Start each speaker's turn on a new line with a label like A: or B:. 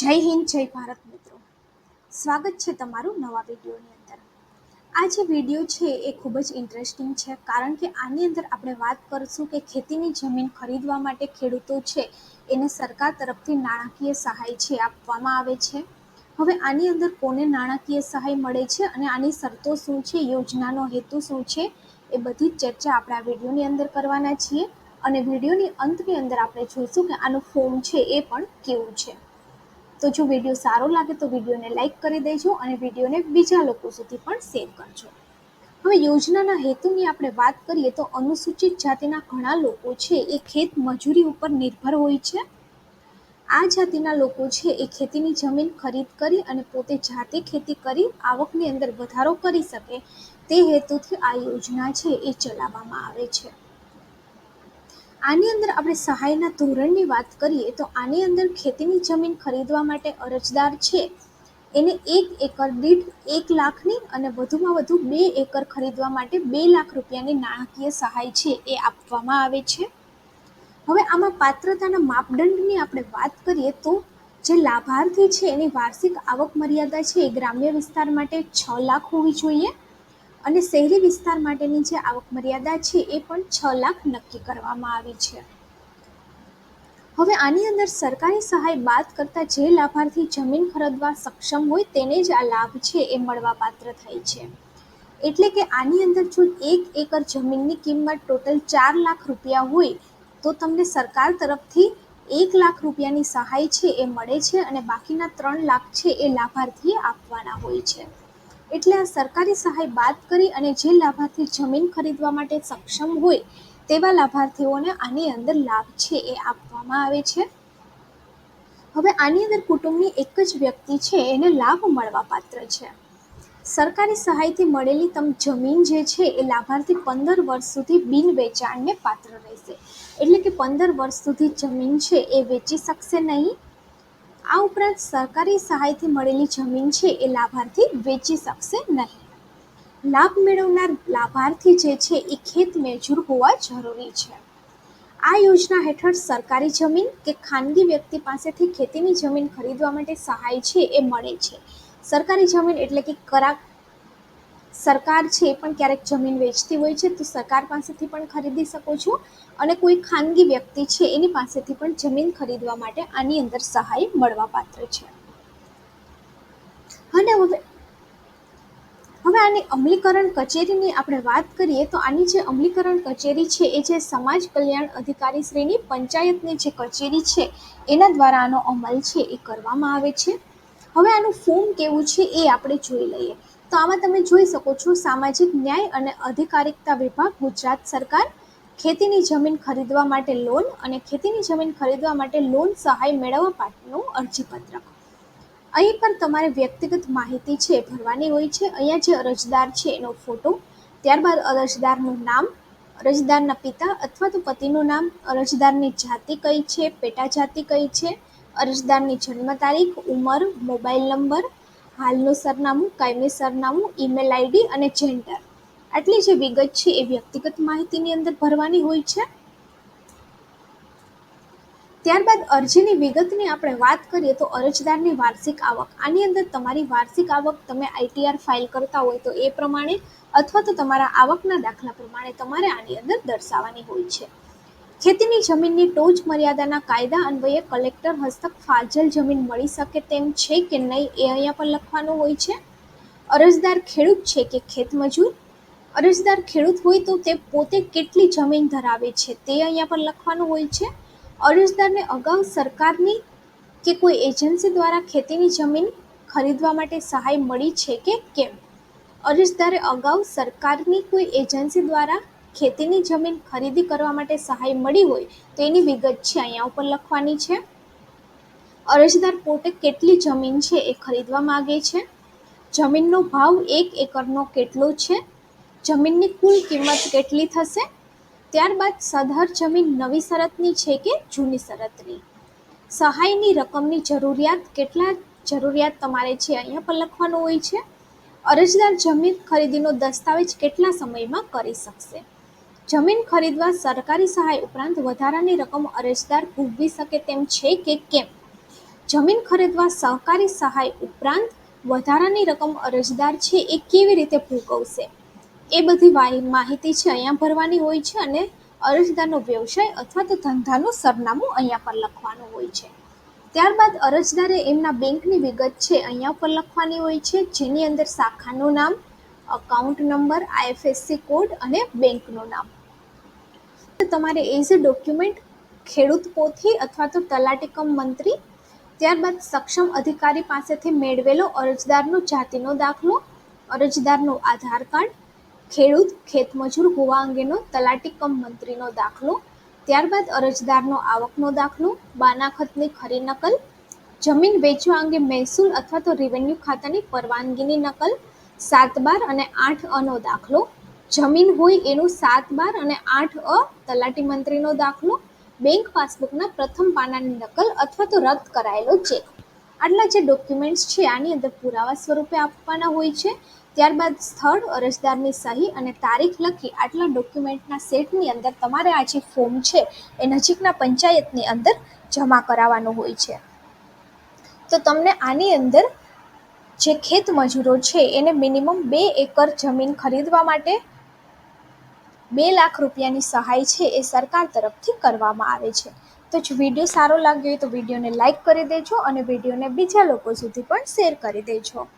A: જય હિન્દ, જય ભારત મિત્રો. સ્વાગત છે તમારું નવા વિડીયોની અંદર. આ જે વીડિયો છે એ ખૂબ જ ઇન્ટરેસ્ટિંગ છે, કારણ કે આની અંદર આપણે વાત કરીશું કે ખેતીની જમીન ખરીદવા માટે ખેડૂતો છે, એને સરકાર તરફથી નાણાકીય સહાય છે આપવામાં આવે છે. હવે આની અંદર કોને નાણાકીય સહાય મળે છે અને આની શરતો શું છે, યોજનાનો હેતુ શું છે, એ બધી જ ચર્ચા આપણે આ વિડીયોની અંદર કરવાના છીએ. અને વિડીયોની અંતની અંદર આપણે જોઈશું કે આનું ફોર્મ છે એ પણ કેવું છે. તો જો વીડિયો સારો લાગે તો વિડીયોને લાઇક કરી દેજો અને વિડીયોને બીજા લોકો સુધી પણ શેર કરજો. હવે યોજનાના હેતુની આપણે વાત કરીએ તો અનુસૂચિત જાતિના ઘણા લોકો છે, એ ખેત મજૂરી ઉપર નિર્ભર હોય છે. આ જાતિના લોકો છે, એ ખેતીની જમીન ખરીદ કરી અને પોતે જાતે ખેતી કરી આવકની અંદર વધારો કરી શકે. તે હેતુથી આ યોજના છે, એ ચલાવવામાં આવે છે. આની અંદર આપણે સહાયના ધોરણની વાત કરીએ તો આની અંદર ખેતીની જમીન ખરીદવા માટે અરજદાર છે. એને એક એકર દીઠ એક લાખની અને વધુમાં વધુ બે એકર ખરીદવા માટે બે લાખ રૂપિયાની નાણાકીય સહાય છે એ આપવામાં આવે છે. હવે આમાં પાત્રતાના માપદંડની આપણે વાત કરીએ તો જે લાભાર્થી છે એની વાર્ષિક આવક મર્યાદા છે એ ગ્રામ્ય વિસ્તાર માટે છ લાખ હોવી જોઈએ. અને શહેરી વિસ્તાર માટેની જે આવક મર્યાદા છે એ પણ છ લાખ નક્કી કરવામાં આવી છે. હવે આની અંદર સરકારી સહાય બાદ કરતાં જે લાભાર્થી જમીન ખરીદવા સક્ષમ હોય તેને જ આ લાભ છે એ મળવા પાત્ર થાય છે. એટલે કે આની અંદર જો એક એકર જમીનની કિંમત ટોટલ ચાર લાખ રૂપિયા હોય, તો તમને સરકાર તરફથી એક લાખ રૂપિયાની સહાય છે એ મળે છે અને બાકીના ત્રણ લાખ છે એ લાભાર્થીએ આપવાના હોય છે. એટલે આ સરકારી સહાય બાદ કરી અને જે લાભાર્થી જમીન ખરીદવા માટે સક્ષમ હોય તેવા લાભાર્થીઓને આની અંદર લાભ છે એ આપવામાં આવે છે. હવે આની અંદર કુટુંબની એક જ વ્યક્તિ છે, એને લાભ મળવા પાત્ર છે. સરકારી સહાયથી મળેલી તમ જમીન જે છે એ લાભાર્થી પંદર વર્ષ સુધી બિન વેચાણને પાત્ર રહેશે. એટલે કે પંદર વર્ષ સુધી જમીન છે એ વેચી શકશે નહીં. આ ઉપરાંત સરકારી સહાયથી મળેલી જમીન છે એ લાભાર્થી વેચી શકશે નહીં. લાભ મેળવનાર લાભાર્થી જે છે એ ખેત મજૂર હોવા જરૂરી છે. આ યોજના હેઠળ સરકારી જમીન કે ખાનગી વ્યક્તિ પાસેથી ખેતીની જમીન ખરીદવા માટે સહાય છે એ મળે છે. સરકારી જમીન એટલે કે કરા સરકાર છે એ પણ ક્યારેક જમીન વેચતી હોય છે, તો સરકાર પાસેથી પણ ખરીદી શકો છો. અને કોઈ ખાનગી વ્યક્તિ છે, એની પાસેથી પણ જમીન ખરીદવા માટે આની અંદર સહાય મળવા પાત્ર છે. અને હવે હવે આની અમલીકરણ કચેરીની આપણે વાત કરીએ, તો આની જે અમલીકરણ કચેરી છે, એ જે સમાજ કલ્યાણ અધિકારી શ્રીની પંચાયતની જે કચેરી છે, એના દ્વારા આનો અમલ છે, એ કરવામાં આવે છે. હવે આનું ફોર્મ કેવું છે, એ આપણે જોઈ લઈએ. તો આમાં તમે જોઈ શકો છો, સામાજિક ન્યાય અને અધિકારિકતા વિભાગ, ગુજરાત સરકાર, ખેતીની જમીન ખરીદવા માટે લોન અને ખેતીની જમીન ખરીદવા માટે લોન સહાય મેળવવા માટેનું અરજીપત્રક. અહીં પર તમારે વ્યક્તિગત માહિતી છે, ભરવાની હોય છે. અહીંયા જે અરજદાર છે, એનો ફોટો. ત્યારબાદ અરજદારનું નામ, અરજદારના પિતા અથવા તો પતિનું નામ, અરજદારની જાતિ કઈ છે, પેટા જાતિ કઈ છે, અરજદારની જન્મ તારીખ, ઉંમર, મોબાઈલ નંબર હાલનું સરનામું, કાયમી સરનામું ઈમેલ આઈડી અને જેન્ડર આટલી જે વિગત છે એ વ્યક્તિગત માહિતીની અંદર ભરવાની હોય છે. ત્યારબાદ અરજીની વિગતની આપણે વાત કરીએ તો અરજદારની વાર્ષિક આવક. આની અંદર તમારી વાર્ષિક આવક તમે આઈટીઆર ફાઇલ કરતા હોય તો એ પ્રમાણે અથવા તો તમારા આવકના દાખલા પ્રમાણે તમારે આની અંદર દર્શાવવાની હોય છે. ખેતીની જમીનની ટોચ મર્યાદાના કાયદા અન્વયે કલેક્ટર હસ્તક ફાજલ જમીન મળી શકે તેમ છે કે નહીં એ અહીંયા પણ લખવાનું હોય છે. અરજદાર ખેડૂત છે કે ખેતમજૂર અરજદાર ખેડૂત હોય તો તે પોતે કેટલી જમીન ધરાવે છે તે અહીંયા પણ લખવાનું હોય છે. અરજદારને અગાઉ સરકારની કે કોઈ એજન્સી દ્વારા ખેતીની જમીન ખરીદવા માટે સહાય મળી છે કે કેમ? અરજદારે અગાઉ સરકારની કોઈ એજન્સી દ્વારા ખેતીની જમીન ખરીદી કરવા માટે સહાય મળી હોય તો એની વિગત છે, અહીંયા ઉપર લખવાની છે. અરજદાર પોતે કેટલી જમીન છે એ ખરીદવા માગે છે. જમીનનો ભાવ એક એકરનો કેટલો છે? જમીનની કુલ કિંમત કેટલી થશે? ત્યારબાદ સધર જમીન નવી શરતની છે કે જૂની શરતની? સહાયની રકમની જરૂરિયાત કેટલા જરૂરિયાત તમારે છે અહીંયા પર લખવાનું હોય છે. અરજદાર જમીન ખરીદીનો દસ્તાવેજ કેટલા સમયમાં કરી શકશે? જમીન ખરીદવા સરકારી સહાય ઉપરાંત વધારાની રકમ અરજદાર ભોગવી શકે તેમ છે કે કેમ? જમીન ખરીદવા સહકારી સહાય ઉપરાંત વધારાની રકમ અરજદાર છે એ કેવી રીતે ભોગવશે? એ બધી માહિતી છે અહીંયા ભરવાની હોય છે અને અરજદારનો વ્યવસાય અથવા તો ધંધાનું સરનામું અહીંયા પર લખવાનું હોય છે. ત્યારબાદ અરજદારે એમના બેંકની વિગત છે અહીંયા પર લખવાની હોય છે, જેની અંદર શાખાનું નામ અકાઉન્ટ નંબર આઈએફએસસી કોડ અને બેંકનું નામ. તમારે એઝ અ ડોક્યુમેન્ટ ખેડૂત પોથી અથવા તો તલાટીકમ મંત્રી, ત્યારબાદ સક્ષમ અધિકારી પાસેથી મેળવેલો અરજદારનો જાતિનો દાખલો, અરજદારનું આધાર કાર્ડ, ખેડૂત, ખેતમજૂર હોવા અંગેનો તલાટી કમ મંત્રીનો દાખલો, ત્યારબાદ અરજદારનો આવકનો દાખલો, બાનાખતની ખરી નકલ, જમીન વેચવા અંગે મહેસૂલ અથવા તો રેવન્યુ ખાતાની પરવાનગીની નકલ, સાત બાર અને આઠ અનો દાખલો જમીન હોય એનું સાત બાર અને આઠ અ તલાટી મંત્રીનો દાખલો, બેંક પાસબુકના પ્રથમ પાનાની નકલ અથવા તો રદ કરાયેલો ચેક. આટલા જે ડોક્યુમેન્ટ્સ છે, આની અંદર પુરાવા સ્વરૂપે આપવાના હોય છે. ત્યારબાદ સ્થળ, અરજદારની સહી અને તારીખ લખી આટલા ડોક્યુમેન્ટના સેટની અંદર તમારે આ જે ફોર્મ છે, એ નજીકના પંચાયતની અંદર જમા કરાવવાનું હોય છે. તો તમને આની અંદર જે ખેત મજૂરો છે, એને મિનિમમ બે એકર જમીન ખરીદવા માટે બે લાખ રૂપિયાની સહાય છે એ સરકાર તરફથી કરવામાં આવે છે. તો જો વીડિયો સારો લાગ્યો હોય તો વિડીયોને લાઇક કરી દેજો અને વિડીયોને બીજા લોકો સુધી પણ શેર કરી દેજો.